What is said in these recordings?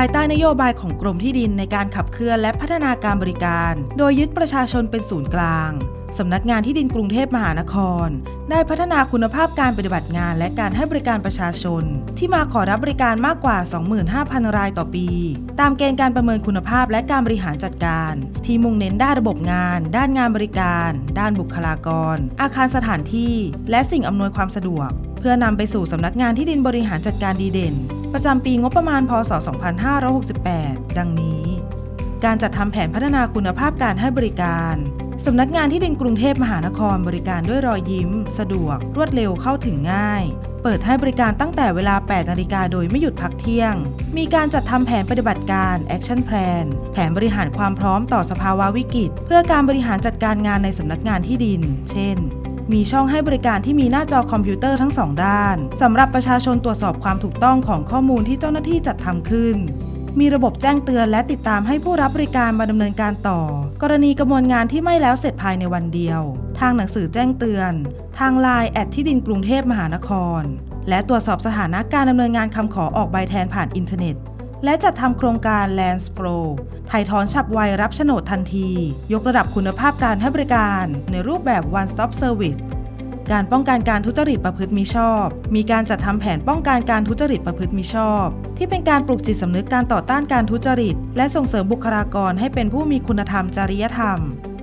ายใต้นโยบายของกรมที่ดินในการขับเคลื่อนและพัฒนาการบริการ โดยยึดประชาชนเป็นศูนย์กลางสำนักงานที่ดินกรุงเทพมหานคร ได้พัฒนาคุณภาพการปฏิบัติงานและการให้บริการประชาชน ที่มาขอรับบริการมากกว่า 25,000 รายต่อปี ตามเกณฑ์การประเมินคุณภาพและการบริหารจัดการ ที่มุ่งเน้นด้านระบบงาน ด้านงานบริการ ด้านบุคลากร อาคารสถานที่ และสิ่งอำนวยความสะดวก เพื่อนำไปสู่สำนักงานที่ดินบริหารจัดการดีเด่น ประจำปีงบประมาณพศ 2568 ดังนี้ การจัดทำแผนพัฒนาคุณภาพการให้บริการสำนักงานที่ดินกรุงเทพมหานครบริการด้วยรอยยิ้ม สะดวก รวดเร็วเข้าถึงง่าย เปิดให้บริการตั้งแต่เวลา 8 นาฬิกาโดยไม่หยุดพักเที่ยง มีการจัดทำแผนปฏิบัติการ Action Plan แผนบริหารความพร้อมต่อสภาวะวิกฤต เพื่อการบริหารจัดการงานในสำนักงานที่ดิน เช่น มีช่องให้บริการที่มีหน้าจอคอมพิวเตอร์ทั้งสองด้านสำหรับประชาชนตรวจสอบความถูกต้องของข้อมูลที่เจ้าหน้าที่จัดทำขึ้น มีระบบแจ้งเตือนและติดตามให้ผู้รับบริการมาดำเนินการต่อ กรณีกระบวนงานที่ไม่แล้วเสร็จภายในวันเดียว ทางหนังสือแจ้งเตือน ทางไลน์แอดที่ดินกรุงเทพมหานคร และตรวจสอบสถานะการดำเนินงานคำขอออกใบแทนผ่านอินเทอร์เน็ต และจัดทำโครงการ Lands Flow ถ่ายถอนฉับไวรับโฉนดทันที ยกระดับคุณภาพการให้บริการในรูปแบบ One Stop Service การป้องกันการทุจริตประพฤติมิชอบ มีการจัดทำแผนป้องกันการทุจริตประพฤติมิชอบ ที่เป็นการปลุกจิตสำนึกการต่อต้านการทุจริต และส่งเสริมบุคลากรให้เป็นผู้มีคุณธรรมจริยธรรม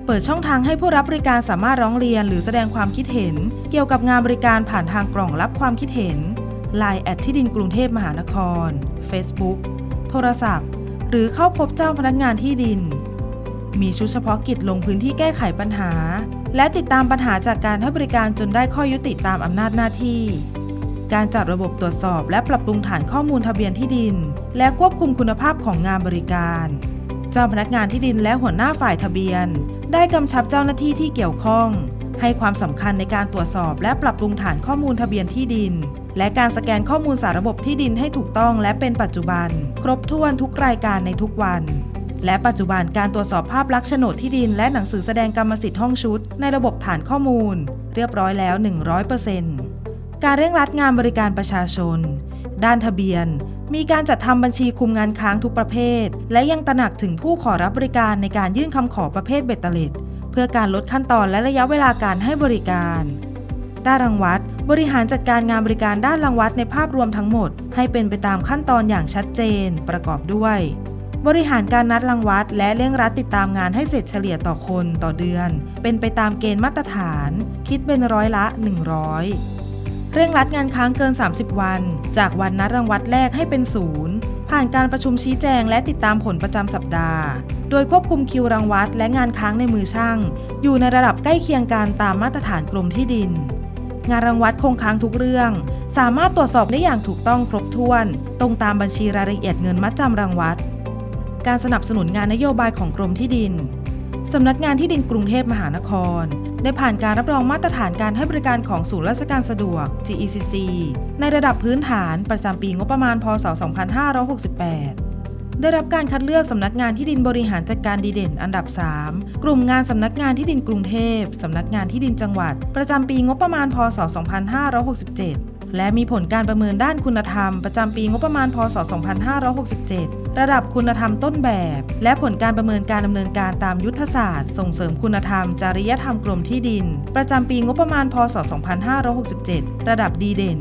เปิดช่องทางให้ผู้รับบริการสามารถร้องเรียนหรือแสดงความคิดเห็น เกี่ยวกับงานบริการผ่านทางกล่องรับความคิดเห็น Line แอดที่ดินกรุงเทพมหานคร Facebook ทรศัพท์ หรือเข้าพบเจ้าพนักงานที่ดิน มีชุดเฉพาะกิจลงพื้นที่แก้ไขปัญหา และติดตามปัญหาจากการให้บริการจนได้ข้อยุติตามอำนาจหน้าที่ การจัดระบบตรวจสอบ และปรับปรุงฐานข้อมูลทะเบียนที่ดิน และควบคุมคุณภาพของงานบริการ เจ้าพนักงานที่ดินและหัวหน้าฝ่ายทะเบียน ได้กำชับเจ้าหน้าที่ที่เกี่ยวข้อง ให้ความสำคัญในการตรวจสอบ และปรับปรุงฐานข้อมูลทะเบียนที่ดิน และการสแกนข้อมูลสาระบบที่ดินให้ถูกต้องและเป็นปัจจุบัน ครบถ้วนทุกรายการในทุกวัน และปัจจุบันการตรวจสอบภาพลักษณ์โฉนดที่ดิน และหนังสือแสดงกรรมสิทธิ์ห้องชุด ในระบบฐานข้อมูล เรียบร้อยแล้ว 100%การเร่งรัดงานบริการประชาชน ด้านทะเบียนมีการจัดทำบัญชีคุมงานค้างทุกประเภท และยังตระหนักถึงผู้ขอรับบริการในการยื่นคำขอประเภทเบ็ดเตล็ด พื่อการลดขั้นตอนและระยะเวลาการให้บริการด้านรังวัดบริหารจัดการงานบริการด้านรังวัดในภาพรวมทั้งหมด ให้เป็นไปตามขั้นตอนอย่างชัดเจน ประกอบด้วย บริหารการนัดรังวัด และเร่งรัดติดตามงานให้เสร็จเฉลี่ยต่อคนต่อเดือน เป็นไปตามเกณฑ์มาตรฐาน คิดเป็นร้อยละ 100 เร่งรัดงานค้างเกิน 30 วัน จากวันนัดรังวัดแรกให้เป็นศูนย์ ผ่านการประชุมชี้แจงและติดตามผลประจำสัปดาห์ โดยควบคุมคิวรังวัดและงานค้างในมือช่าง อยู่ในระดับใกล้เคียงกันตามมาตรฐานกรมที่ดิน งานรังวัดคงค้างทุกเรื่อง สามารถตรวจสอบได้อย่างถูกต้องครบถ้วน ตรงตามบัญชีรายละเอียดเงินมัดจำรังวัด การสนับสนุนงานนโยบายของกรมที่ดิน สำนักงานที่ดินกรุงเทพมหานคร ได้ผ่านการรับรองมาตรฐานการให้บริการของศูนย์ราชการสะดวก GECC ในระดับพื้นฐานประจำปีงบประมาณพศ 2568 ได้รับการคัดเลือกสำนักงานที่ดินบริหารจัดการดีเด่น อันดับ 3 กลุ่มงานสำนักงานที่ดินกรุงเทพสำนักงานที่ดินจังหวัด ประจำปีงบประมาณพศ 2567 และมีผลการประเมินด้านคุณธรรม ประจำปีงบประมาณพศ 2567 ระดับคุณธรรมต้นแบบ และผลการประเมินการดำเนินการตามยุทธศาสตร์ ส่งเสริมคุณธรรม จริยธรรมกรมที่ดิน ประจำปีงบประมาณพศ 2567 ระดับดีเด่น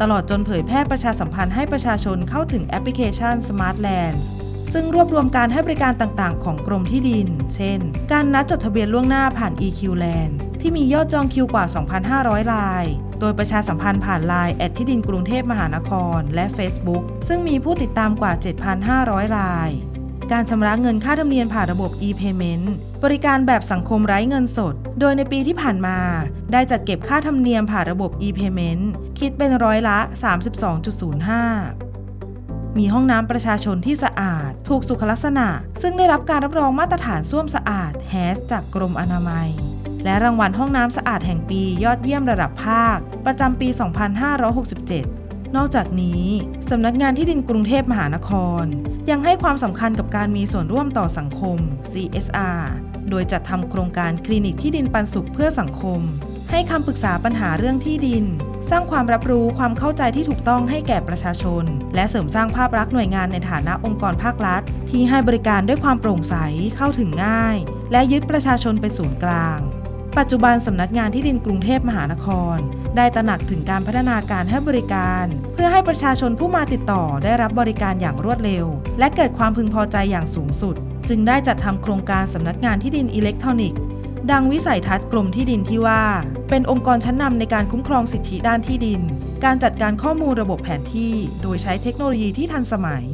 ตลอดจนเผยแพร่ประชาสัมพันธ์ให้ประชาชนเข้าถึงแอปพลิเคชัน Smart Lands ซึ่งรวบรวมการให้บริการต่างๆ ของกรมที่ดิน เช่น การนัดจดทะเบียนล่วงหน้าผ่าน EQ Lands ที่มียอดจองคิวกว่า 2,500 ราย โดยประชาสัมพันธ์ผ่าน Line แอดที่ดินกรุงเทพมหานคร และ Facebook ซึ่งมีผู้ติดตามกว่า 7,500 ราย การชำระเงินค่าธรรมเนียมผ่านระบบ e-payment บริการแบบสังคมไร้เงินสด โดยในปีที่ผ่านมา ได้จัดเก็บค่าธรรมเนียมผ่านระบบ e-payment คิดเป็นร้อยละ 32.05มีห้องน้ำประชาชนที่สะอาด ถูกสุขลักษณะ ซึ่งได้รับการรับรองมาตรฐานส้วมสะอาดแฮสจากกรมอนามัย และรางวัลห้องน้ำสะอาดแห่งปียอดเยี่ยมระดับภาค ประจำปี 2567 นอกจากนี้สำนักงานที่ดินกรุงเทพมหานคร ยังให้ความสำคัญกับการมีส่วนร่วมต่อสังคม CSR โดยจัดทำโครงการคลินิกที่ดินปันสุขเพื่อสังคม ให้คำปรึกษาปัญหาเรื่องที่ดิน สร้างความรับรู้ความเข้าใจที่ถูกต้องให้แก่ประชาชน และเสริมสร้างภาพลักษณ์หน่วยงานในฐานะองค์กรภาครัฐ ที่ให้บริการด้วยความโปร่งใสเข้าถึงง่าย และยึดประชาชนเป็นศูนย์กลาง ปัจจุบันสำนักงานที่ดินกรุงเทพมหานคร ได้ตระหนักถึงการพัฒนาการให้บริการ เพื่อให้ประชาชนผู้มาติดต่อได้รับบริการอย่างรวดเร็ว และเกิดความพึงพอใจอย่างสูงสุด จึงได้จัดทำโครงการสำนักงานที่ดินอิเล็กทรอนิกส์ดังวิสัยทัศน์กรมที่ดินที่ว่า เป็นองค์กรชั้นนำในการคุ้มครองสิทธิด้านที่ดิน การจัดการข้อมูลระบบแผนที่ โดยใช้เทคโนโลยีที่ทันสมัย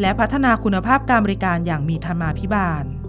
และพัฒนาคุณภาพการบริการอย่างมีธรรมาภิบาล